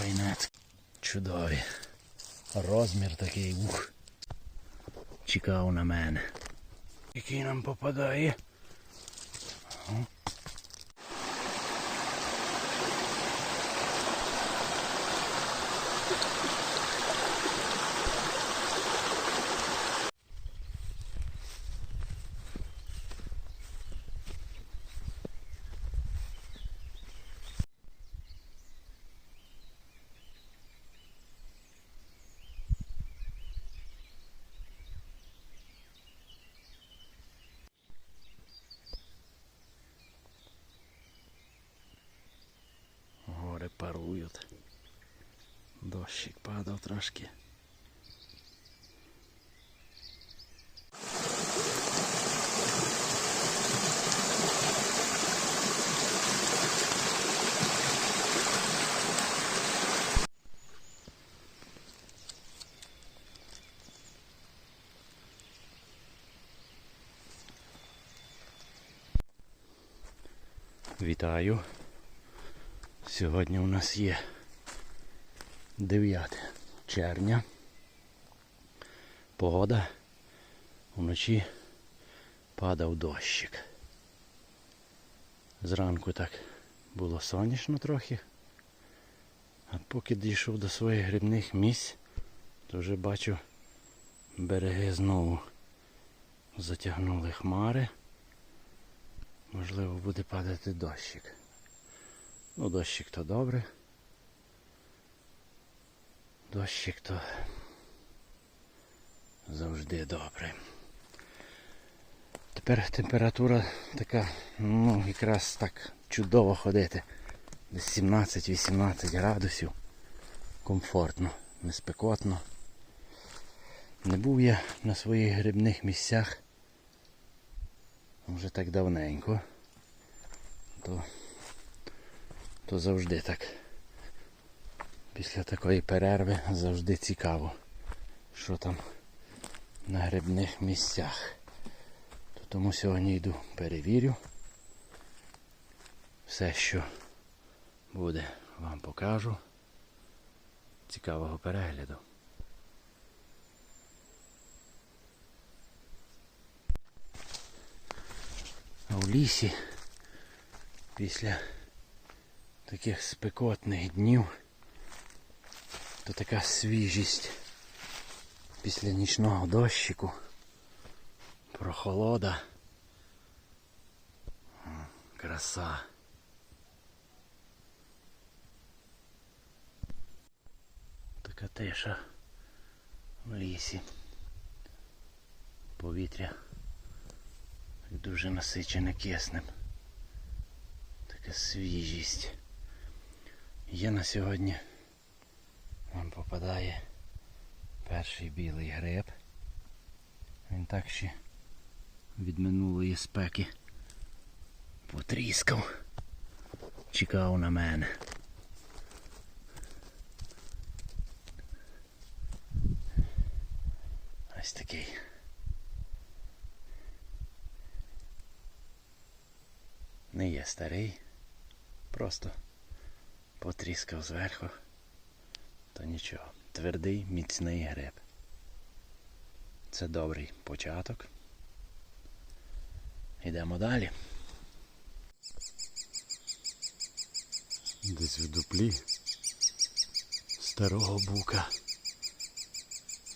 Файнець. Чудові. Розмір такий ух. Чекав на мене. Який нам попадає. Дощик падав трошки. Вітаю. Сьогодні у нас є 9 червня. Погода. Вночі падав дощик. Зранку так було сонячно трохи. А поки дійшов до своїх грибних місць, то вже бачу береги знову затягнули хмари. Можливо буде падати дощик. Ну, дощик то добре. Дощик то завжди добре. Тепер температура така, ну, якраз так чудово ходити. Десь 17-18 градусів. Комфортно, не спекотно. Не був я на своїх грибних місцях вже так давненько. То то завжди так. Після такої перерви завжди цікаво, що там на грибних місцях. То тому сьогодні йду перевірю. Все, що буде, вам покажу. Цікавого перегляду. А в лісі після таких спекотних днів, то така свіжість після нічного дощику, прохолода, краса. Така тиша в лісі. Повітря дуже насичене киснем. Така свіжість. Є на сьогодні вам попадає перший білий гриб. Він так ще від минулої спеки потріскав. Чекав на мене. Ось такий. Не є старий, просто потріскав зверху, то нічого. Твердий, міцний гриб. Це добрий початок. Йдемо далі. Десь в дуплі старого бука.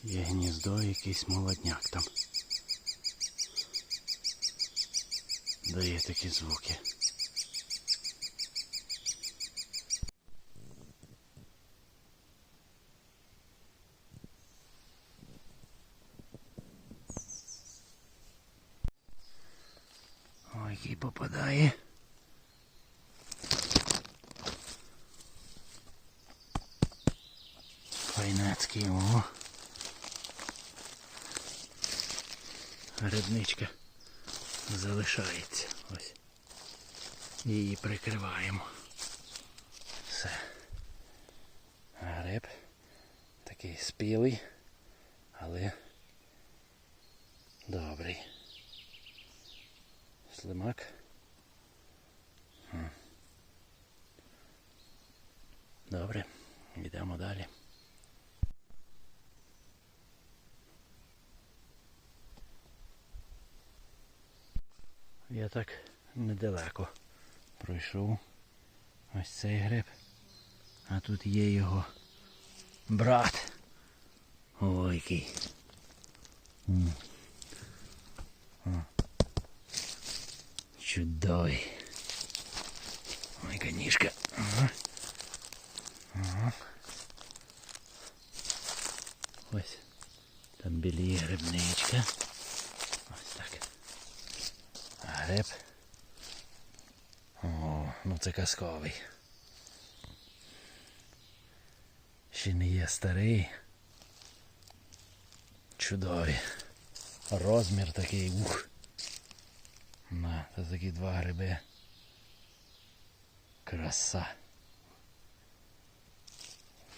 Є гніздо, якийсь молодняк там. Дає такі звуки. Ой, який попадає. Файнацький, о. Грибничка залишається. Ось. Її прикриваємо. Все. Гриб такий спілий, але добрий. Слимак. Добре. Йдемо далі. Я так недалеко пройшов ось цей гриб. А тут є його брат. Ой, який. Чудовий. Ой, канішка. Ага. Ага. Ось. Там біліє грибничка. Ось так. Гриб. О, ну це казковий. Ще не є старий. Чудові. Розмір такий, ух. На, це такі два гриби. Краса.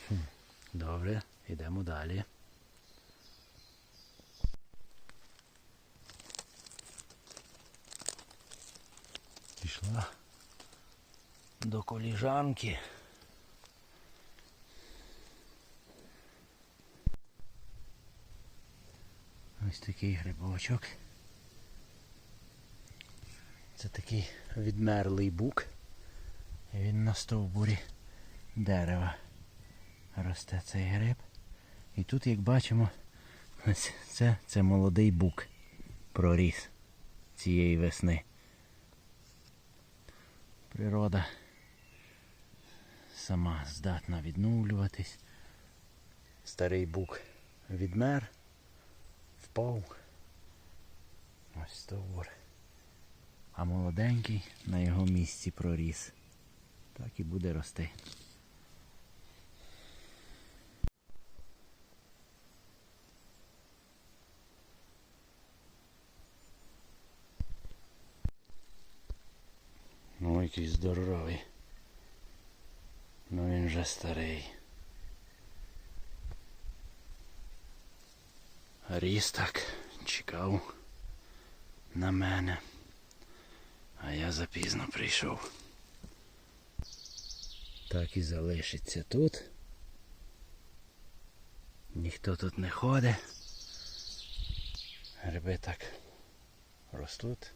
Хм, Добре, йдемо далі. Пішла до коліжанки. Ось такий грибочок. Це такий відмерлий бук. І він на стовбурі дерева росте цей гриб. І тут, як бачимо, це, це молодий бук проріс цієї весни. Природа сама здатна відновлюватись. Старий бук відмер, впав. Ось стовбур. А молоденький на його місці проріс. Так і буде рости. Ну, який здоровий. Ну він вже старий. Ріс так чекав на мене. А я запізно прийшов. Так і залишиться тут. Ніхто тут не ходить. Гриби так ростуть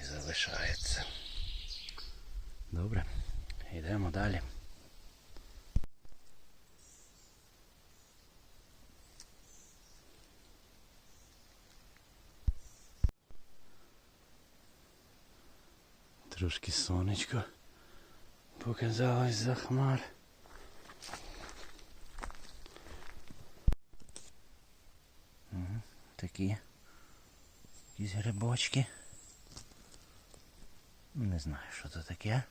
і залишаються. Добре, йдемо далі. Трошки сонечко показалось за хмар. Такі якісь грибочки. Не знаю, що це таке.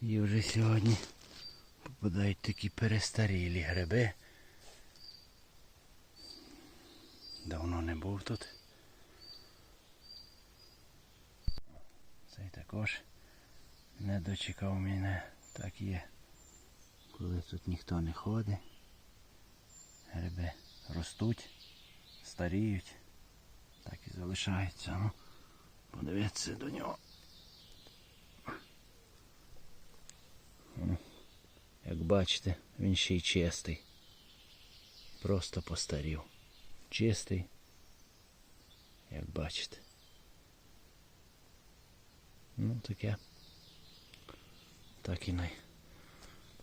І вже сьогодні попадають такі перестарілі гриби. Давно не був тут. Цей також не дочекав мене. Так є. Коли тут ніхто не ходить. Гриби ростуть, старіють, так і залишаються. Ну, подивіться до нього. Як бачите, він ще й чистий. Просто постарів. Чистий, як бачите. Ну таке. Так і най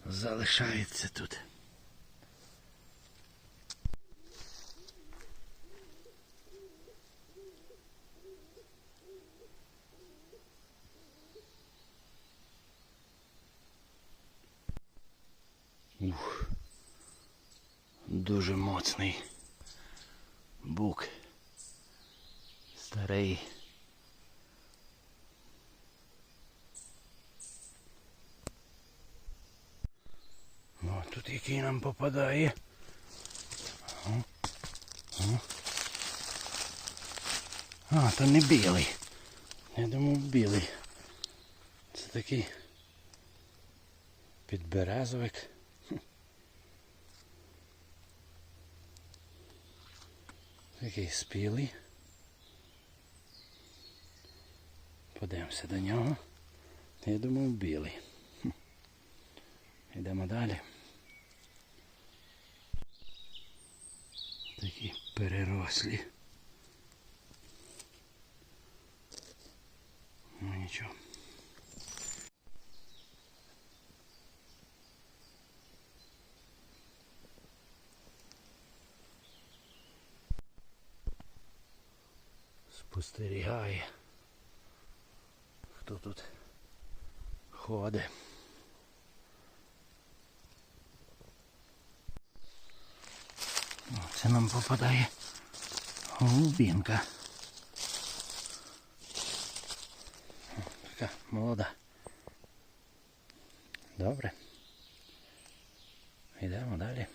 залишається тут. Ух. Дуже моцний бук. Старий. О, який нам попадає. О, о. А, то не білий. Я думав білий. Це такий підберезовик. Такий спілий. Подивимося до нього. Я думав білий. Йдемо далі. Такі перерослі. Ну нічого. Спостерігає. Хто тут ходить? О, Це нам попадає голубінка. Така молода. Добре. Йдемо далі.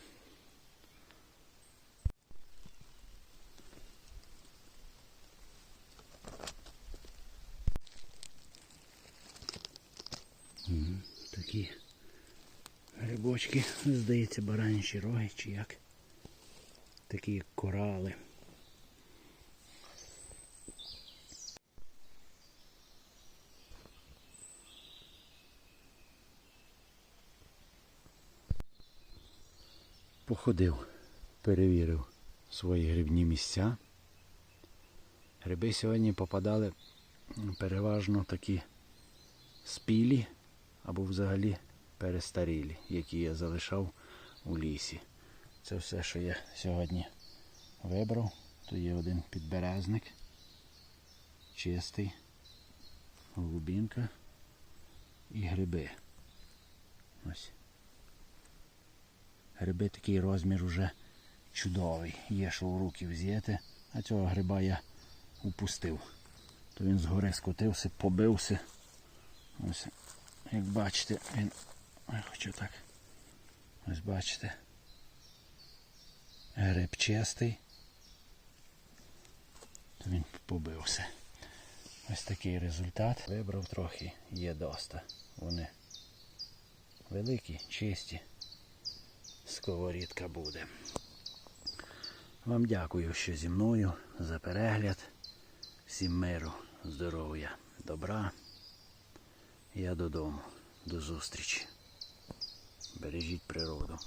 Такі грибочки, здається, баранячі роги чи як. Такі як корали. Походив, перевірив свої грибні місця. Гриби сьогодні попадали переважно такі спілі або взагалі перестарілі, які я залишав у лісі. Це все, що я сьогодні вибрав. Тут є один підберезник, чистий, голубінка і гриби. Ось. Гриби такий розмір уже чудовий. Є що в руки взяти, а цього гриба я упустив. То він згори скотився, побився. Ось, як бачите, він. Я хочу так. Ось бачите. Гриб чистий. То він побився. Ось такий результат. Вибрав трохи, є доста. Вони великі, чисті. Сковорідка буде. Вам дякую, що зі мною за перегляд. Всім миру, здоров'я, добра. Я додому. До зустрічі. Бережіть природу.